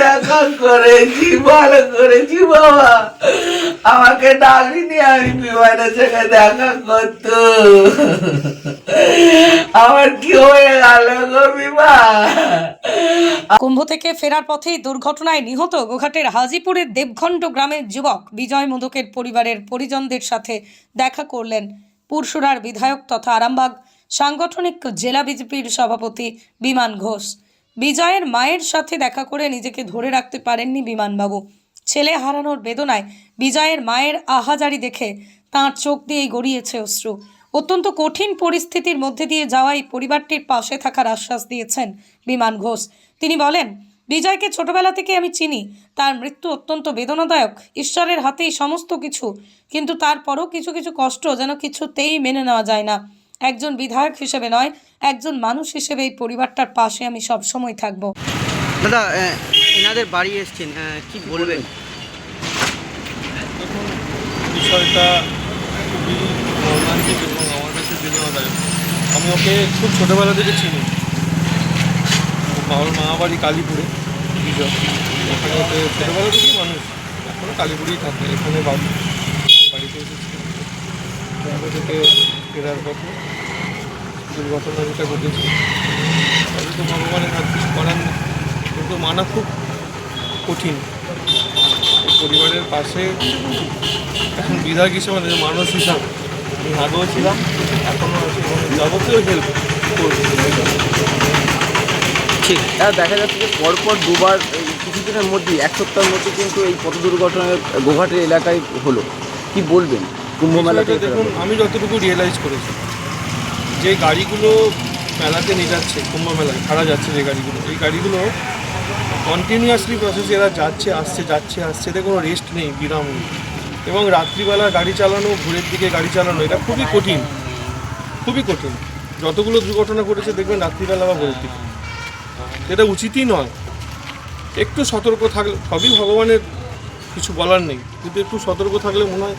দেখা করেছি ভালো করেছি বাবা। আমাকে ডাকিনি আমি দেখা করতো। আমার কি হয়ে গেল গো কুম্ভ থেকে ফেরার পথেই দুর্ঘটনায় নিহত গোঘাটের হাজিপুরের দেবঘণ্ড গ্রামের যুবক বিজয় মোদকের পরিবারের পরিজনদের সাথে দেখা করলেন পুরসুরার বিধায়ক তথা আরামবাগ সাংগঠনিক জেলা বিজেপির সভাপতি বিমান ঘোষ। বিজয়ের মায়ের সাথে দেখা করে নিজেকে ধরে রাখতে পারেননি বিমানবাবু। ছেলে হারানোর বেদনায় বিজয়ের মায়ের আহাজারি দেখে তাঁর চোখ দিয়েই গড়িয়েছে অশ্রু। অত্যন্ত কঠিন পরিস্থিতির মধ্যে দিয়ে যাওয়া এই পরিবারটির পাশে থাকার আশ্বাস দিয়েছেন বিমান ঘোষ। তিনি বলেন, বিজয়কে ছোটবেলা থেকে আমি চিনি। তার মৃত্যু অত্যন্ত বেদনাদায়ক। ঈশ্বরের হাতেই সমস্ত কিছু। কিন্তু তারপরও কিছু কিছু কষ্ট যেন কিছুতেই মেনে নেওয়া যায় না। একজন বিধায়ক হিসেবে নয় একজন মানুষ হিসেবে এই পরিবারটার পাশে আমি সবসময় থাকব। দাদা এনাদের বাড়ি এসছেন কি বলবেন? দেখুন বিষয়টা খুবই মর্মান্তিক এবং আমার কাছে বেদনাদায়ক আমি ওকে খুব ছোটোবেলা থেকে চিনি। ওর মা- বাড়ি কালীপুরে বিজয় ওখানে ওকে ছোটোবেলা থেকেই মানুষ। এখনও কালীপুরেই থাকে এখানে বাড়ি বাড়িতে এসেছি। থেকে ফেরার পথে দুর্ঘটনা যেটা ঘটেছে। তাহলে তো ভগবানের হাত কিছু করার নেই কিন্তু মানা খুব কঠিন। পরিবারের পাশে এখন বিধায়ক হিসেবে মানুষ হিসাবে, আমি আগেও ছিলাম, এখনও আছি যাবতীয় হেল্প ঠিক, আর দেখা যাচ্ছে যে পরপর দুবার কিছুদিনের মধ্যেই, এক সপ্তাহের মধ্যে কিন্তু এই পথ দুর্ঘটনায় গোঘাটের এলাকায় হলো। কি বলবেন? কুম্ভ মেলা দেখুন আমি যতটুকু রিয়েলাইজ করেছি যে গাড়িগুলো মেলাতে নিয়ে যাচ্ছে কুম্ভ মেলায় ছাড়া যাচ্ছে যে গাড়িগুলো এই গাড়িগুলো কন্টিনিউয়াসলি প্রসেস এরা যাচ্ছে আসছে যাচ্ছে আসছে এতে কোনো রেস্ট নেই বিরাম নেই এবং রাত্রিবেলা গাড়ি চালানো ভোরের দিকে গাড়ি চালানো এটা খুবই কঠিন খুবই কঠিন। যতগুলো দুর্ঘটনা ঘটেছে দেখবেন রাত্রিবেলা বা ভোরের দিকে। এটা উচিতই নয়। একটু সতর্ক থাকলে সবই ভগবানের কিছু বলার নেই। কিন্তু একটু সতর্ক থাকলে মনে হয়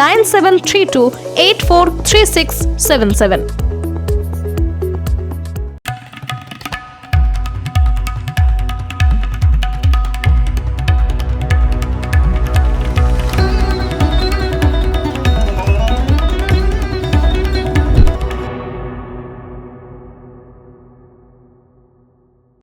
nine seven three two eight four three six seven seven